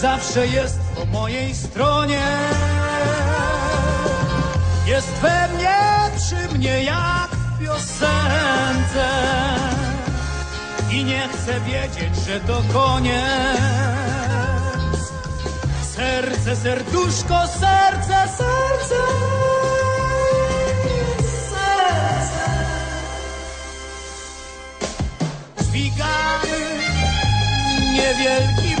zawsze jest po mojej stronie. Jest we mnie, przy mnie jak w piosence. I nie chcę wiedzieć, że to koniec. Serce, serduszko, serce, serce. Serce. Dźwigamy niewielki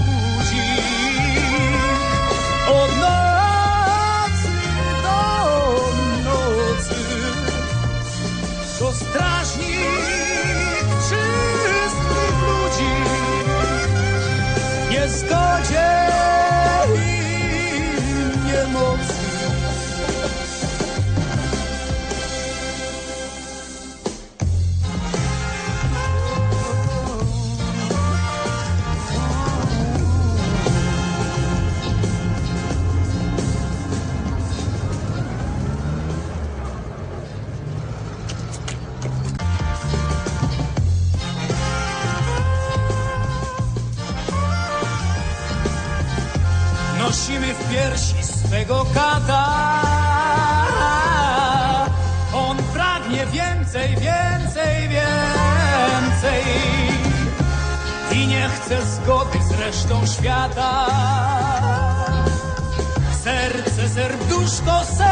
Nosimy w piersi swego kata. On pragnie więcej, więcej, więcej. I nie chce zgody z resztą świata. Serce, serduszko, serce,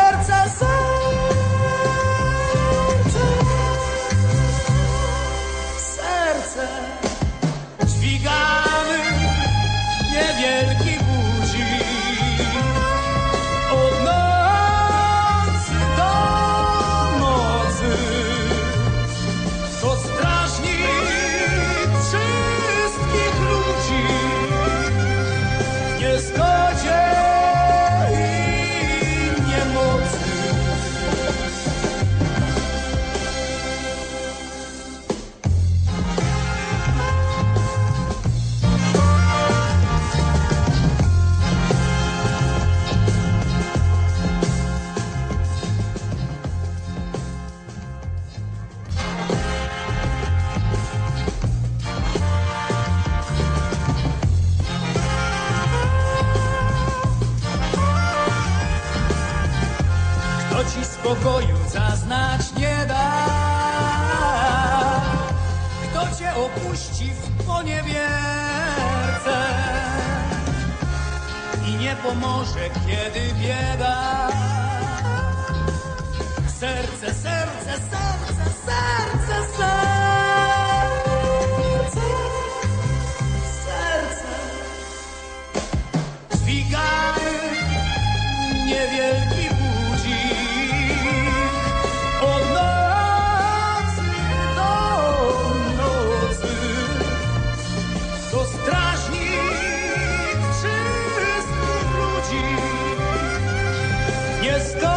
w niezgodzie spokoju zaznać nie da? Kto cię opuści w poniewierce i nie pomoże, kiedy bieda? Yes, go.